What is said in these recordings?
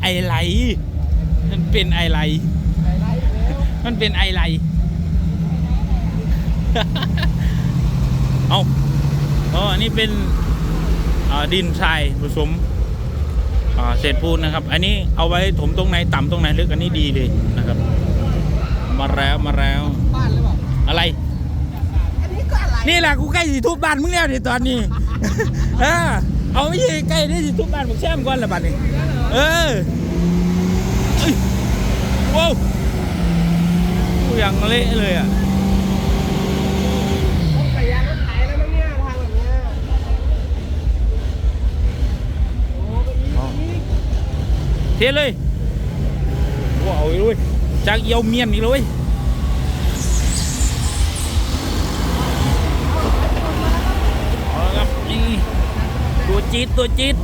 ไอไหลมันเป็นไอไลท์มันเป็นไอไหลเอาอ๋ออันนี้เป็นดินทรายผสมเศษปูนนะครับ อันนี้เอาไว้ถมตรงไหนต่ำตรงไหนลึกอันนี้ดีเลยนะครับ มาแล้วมาแล้วบ้านหรือเปล่าอะไรอันนี้ก็อะไรนี่แหละกูใกล้สิทุบบ้านมึงแล้วดิตอนนี้ เออเอาไม่ใช่ใกล้ได้สิทุบบ้านมึงแช่มก่อนละบัดนี้ เออเอ้ยว้าวกูยังเละเลยอะต้องใส่ยางรถไถแล้วมั้งเนี่ยทางแบบเนี้ยโอ้ก็อีกอีกเทเลยว้าวเลยจากเอียวเมียนอีกเลยเอาละครับนี่ตัวจี๊ดตัวจี๊ด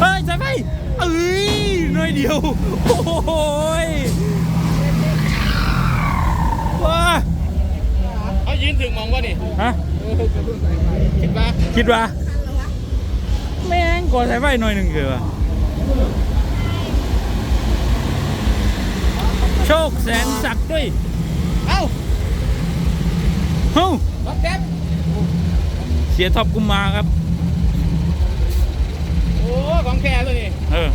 เฮ้ยใส่ไฟเอ้ยหน่อ ยเดียว โอ้ยว้าเขายืนถึงมองว่านี่ฮะ คิดว่าคิดว่า แม่งกดใส่ไฟหน่อยหนึ่งเกือโชคแสนศักดิ์ด้วยเอ้าเฮ้ารถแท็บเสียท็อปกุมมาครับ โอ้ของแค่ตัวนี้ เออ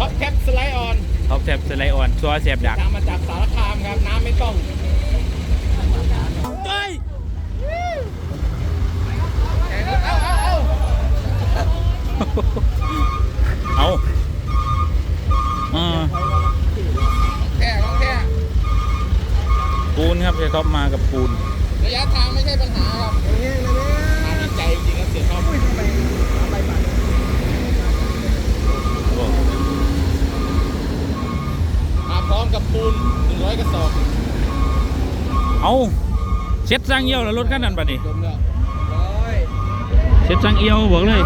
รถแท็บสไลด์ออนท็อปแท็บสไลด์ออนซัวแสบดักตามมาจากสารคามครับน้ำไม่ต้องเฮ้ยเอ้าเอ้าเอ้าเอาอ่าแค่ของแค่ปูนครับเสียท็อปมากับปูนระยะทางไม่ใช่ปัญหาครับ มาพร้อมกับปูน100กระสอบเอาเซ็ตสร้างเอี่ยวแล้วรถกันนั่นปะนี่จมแล้วร้อยเซ็ตสร้างเอี่ยวบอกเลย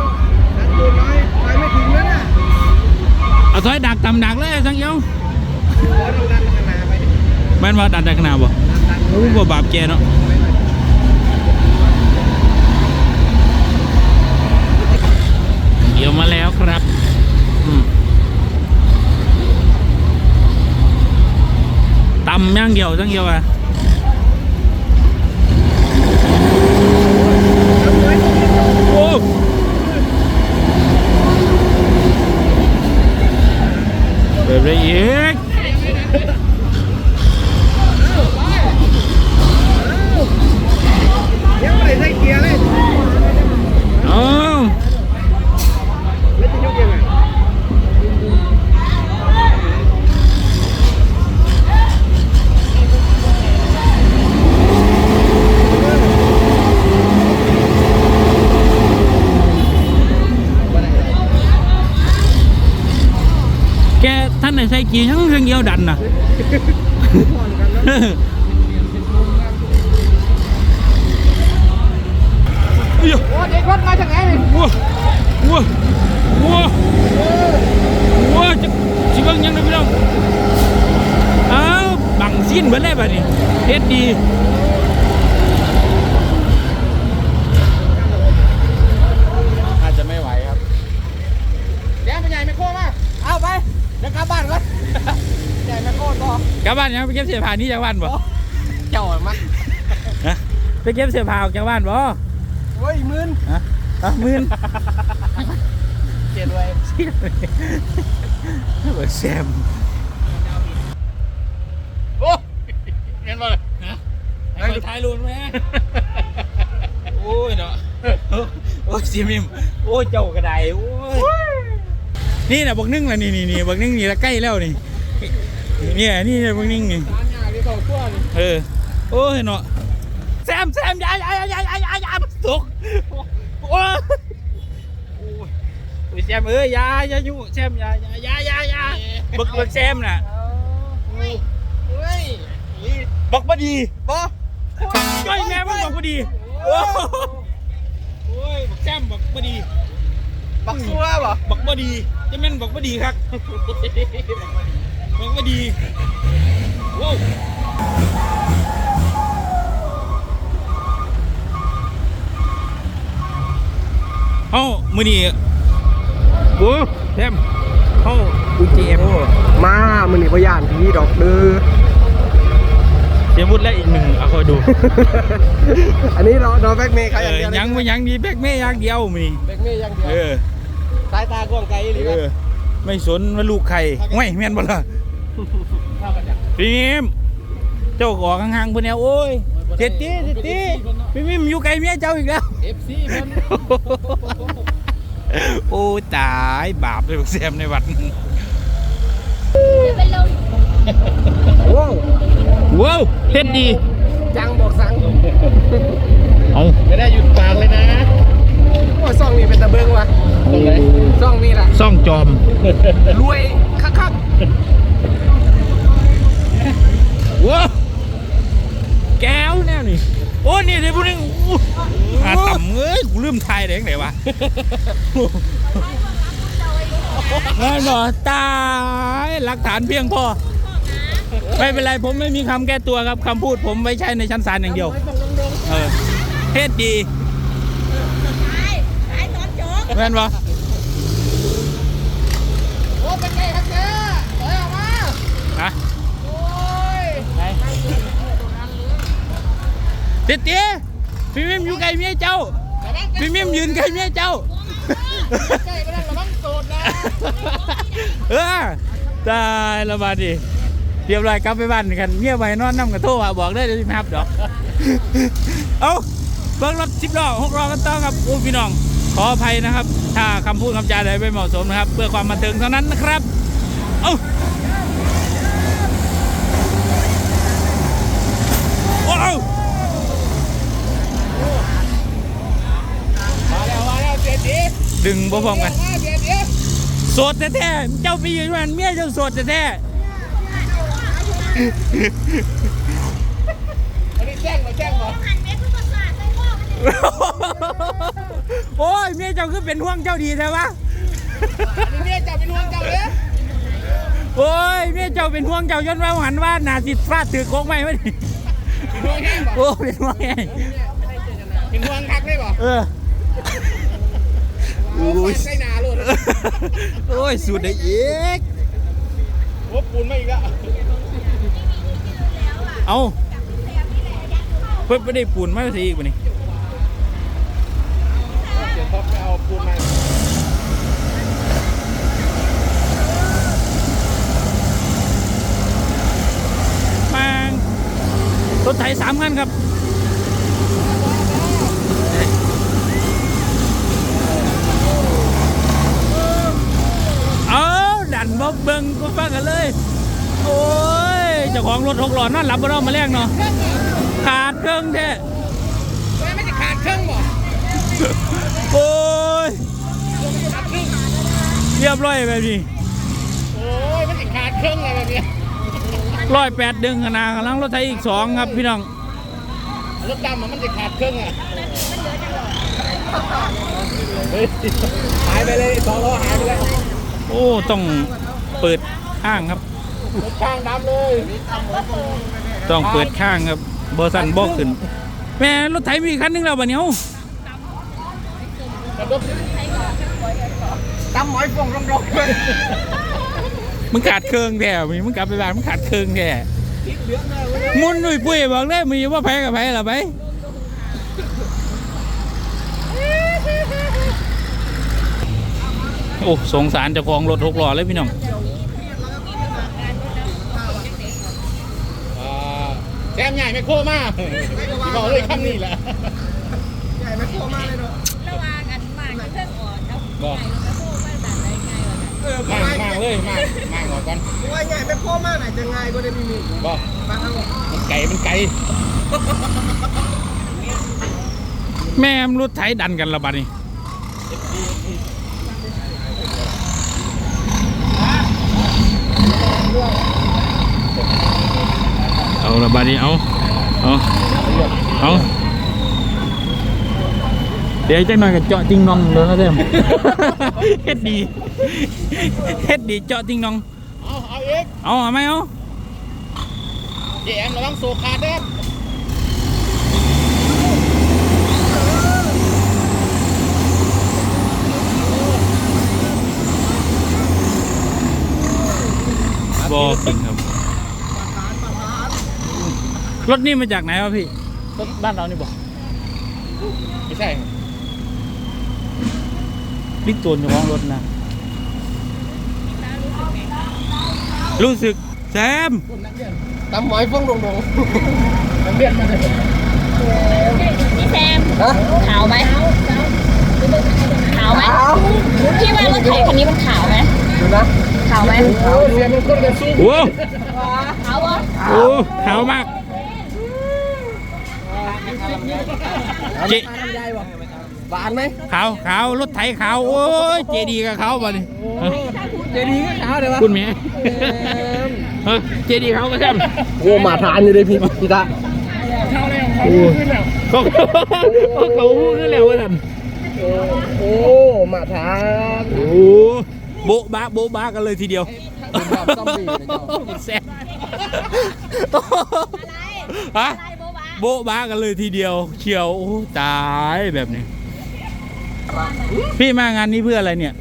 นัดดูน้อยไปไม่ถึงแล้วน่ะเอาถอยดักตำดักเลยสร้างเอี่ยวโอ้ต้องดันขนาดไปแม่นว่าดันดักขนาดบ่ดันดันโอ้บ่บาปแกเนาะเอี่ยวมาแล้วครับอืม ตำอย่างเดียวสร้างเอี่ยวอะโอ้เบิดไปอีก ยังไม่ได้ใส่เกียร์เลย เอา แล้วจะยกยังไง แกท่านไหนใส่กี่ทั้งเรื่องเดียวดันน่ะผ่อนกันแล้วเอ้ยโลับบ้านยังไปเก็บเสื้อผ้านี่จากบ้านบ่เจ้ามาฮะไปเก็บเสื้อผ้าออกจากบ้านบ่โอ้ยหมื่นฮะอะหมื่นเจ็ดไว้เบิดแซมโอ้เห็นบ่เลยให้คนถ่ายรูปไหมโอ้ยเนาะโอ้ยซีมิมโอ้ยเจ้ากระไดโอ้ยนี่นะบักนึ่งละนี่นี่นี่บักนึ่งนี่ละใกล้แล้วนี่ เนี่ยนี่นะบักนึ่งนี่ร้านยาที่เขาตัวนี่เออโอ้ยเนาะแซมแซมอยาอยาอยาอยาอยาอยามันตกโอ้ยโอ้ยแซมเอ้ยอยาอยาอยู่แซมอยาอยาอยาอยาอยาบักบักแซมน่ะเฮ้ยเฮ้ยบักบดีบอจ้อยแม่มึงบักบดีโอ้โหโอ้ยยบักแซมบักบดีบักซัวบ่บักบดีจะแม่นบักบดีครับ บักบดีโว้วเอ้ามือนี้โอ้แซมเอ้าอุจีเอ็มมามื้อนี้บ่ย่านพี่ดอกเด้อเสียบุตรและอีกหนึ่งเอาคอยดู อันนี้รอรอแบ็กเมย์ใครเออย่างอเดียวยังไม่ยังดีแบกแม่อยางเดียวมือนี้แบ็กเมย์อย่างเดียวเออสายตากว้างไกลหรือเอว่าอไม่สนว่าลูกใครไม่แม่นบ่ล่ะเข้ากันจัง พี่มิมเจ้าก็ออกห่างๆเพิ่นแนวโอ้ยเจ็ดตีเจ็ดตีพี่มิมอยู่ไกลเมียเจ้าอีกแล้วเอฟซีมันโอ้ตายบาปเลยบักแซมในวัดว้าวว้าวเฮ็ดดีจังบอกสั่งเอาไม่ได้หยุดปากเลยนะโอ้ยซ่องนี่เป็นตะเบิงว่ะตรงไหนซ่องนี่ล่ะซ่องจอมรวยคัก ว้าวแก้วแน่นี่ โอ้นี่เดี๋ยวพวกนี้อู้อาต่ำเอ้ยกูลืมทายได้ยังไงวะนั่นบ่ตายหลักฐานเพียงพอ ไม่เป็นไรผมไม่มีคำแก้ตัวครับคำพูดผมไว้ใช้ในชั้นศาลอย่างเดียว เออเฮ็ดดีแม่นปะๆโอ้เป็นไงครับเจ๊เอ้ยออกมาฮะ โอ้ย เตี้ยเตี้ยพี่มิมอยู่ไกลเมียเจ้า พี่มิมยืนไกลเมียเจ้าใกล้ไปแล้วระวังโสดนะเออตายละบาดดิเรียบร้อยกลับไปบ้านกันเมียไปนอนน้ำกับโทษบอกได้เดี๋ยครับดอกเอ้าเบิ้งรถสิบล้อหกล้อกันต่อครับโอ้พี่น้อง ขออภัยนะครับ ถ้าคำพูดคำจาใดไม่เหมาะสมนะครับ เพื่อความบันเทิงเท่านั้นนะครับ เอาว้าว มาแล้วมาแล้วเจ๊ ดีดึงบ่พร้อมกันมาเจ๊ดีโสดแท้ๆเจ้าไปยืนมันเมียเจ้าโสดแท้อันนี้แจ้งมาแจ้งมาๆโอ้ยเมียเจ้าคือเป็นห่วงเจ้าดีใช่ปะอันนี้เนี่ยจะเป็นห่วงเจ้าเลยโอ้ยเมียเจ้าเป็นห่วงเจ้าจนว่าหันว่าหนาสิฟาดถือโกงไม่ไม่ดิเป็นห่วงแห้งบ่โอ้เป็นห่วงไงเป็นห่วงคักได้บ่เออ โอ้ยใส่หนาเลยโอ้ยสูดได้อีกโอ้ปูนมาอีกแล้วเอาเพิ่นไม่ได้ปูนมาทีอีกปะนี่เดี๋ยวท็อปไปเอาปูนมามารถไถสามคันครับ เอาดันบ่เบิ่งก็ฟังกันเลย โอ้ยเจ้าของ รถหกล้อนอนหลับบ่เนอนมาแรงเนาะขาดเครื่องแท้ไม่จะขาดเครื่องบ่โอ้ยขาดเครื่องเรียบร้อยแบบนี้โอ้ยไม่จะขาดเครื่องอะไรแบบนี้ร้อยแปดดึงขนาดกำลังรถไถอีกสองครับพี่น้องรถดำมันจะขาดเครื่องอะหายไปเลยสองล้อหายไปแล้วโอ้ต้องเปิดข้างครับ รถข้างดำเลยต้องเปิดข้างครับบอสันบอกขึ้น แม่รถไถมีคันหนึงแล้วบัดเนี้ยดำหมอยฟงร้องๆเลยมึงขาดเครื่องแท้มึงมึงกลับไปบ้านมึงขาดเครื่องแท้มุนหนุ่ยปุ้ยบอกเลยมึงอย่าว่าแพ้กับแพ้หรอไปโอ้สงสารเจ้าของรถหกล้อเลยพี่น้อง แซมใหญ่ไม่โค้มากบอกเลยคำนี้แหละบอกเออมากมากเลยมากมากหน่อยก่อนว่าใหญ่ไม่โค้มากไหนจะง่ายก็ได้มีมีบอกฟังเอามันไก่มันไก่แม่มรถไถดันกันละบัดนี้ เอาละบัดนี้เอาเอาเอาเดี๋ยวจังหน่อยกับเจาะจริงน้องเลยนะเด้มเฮ็ดดีเฮ็ดดีเจาะจริงน้องเอาเอาอีกเอาเอาไหมเอาเจแอมระวังโซขาดนะครับบอกจริงครับ รถนี่มาจากไหนวะพี่รถบ้านเรานี่บอกไม่ใช่ครับนี่ตัวอยู่ของรถนะ รู้สึกแซมตำหมอยฟงดงดงน้ำเบี้ยนมาเลยพี่แซมฮะขาวไหมขาวไหมพี่ว่ารถไถคันนี้มันขาวไหมดูนะขาวไหมโอ้เสียมันคนกันสู้โอ้ขาวปะโหขาวมาก เจหวานไหมขาวขาวรถไถขาวโอ้ยเจดีกับเขาบ่นี่เจดีก็ขาวเลยวะคุณเมียเฮ้ยเจดีเขาก็แซมโอ้มาทานอยู่เลยพี่พี่ตาโอ้เขาเขาเขาพูดขึ้นแล้วว่าท่านโอ้มาทานโอ้โบ๊ะบ้าโบ๊ะบ้ากันเลยทีเดียวเป็นแบบซอมบี้เลยเจ้าแซ่บฮะอะไรโบ๊ะบ้า โบ๊ะบ้ากันเลยทีเดียวเชียวโอ้ตายแบบนี้ พี่มางานนี้เพื่ออะไรเนี่ย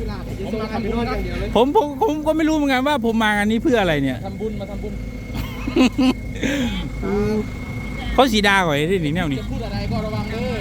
ผมมาทำบุญอย่างเดียวเลยผมผมผมก็ไม่รู้เหมือนกันว่า ผมมางานนี้เพื่ออะไรเนี่ย ทำบุญมาทำบุญเขาสีดาก่อนไอ้นี่แนวนี้ จะพูดอะไรก็ระวังเด้อ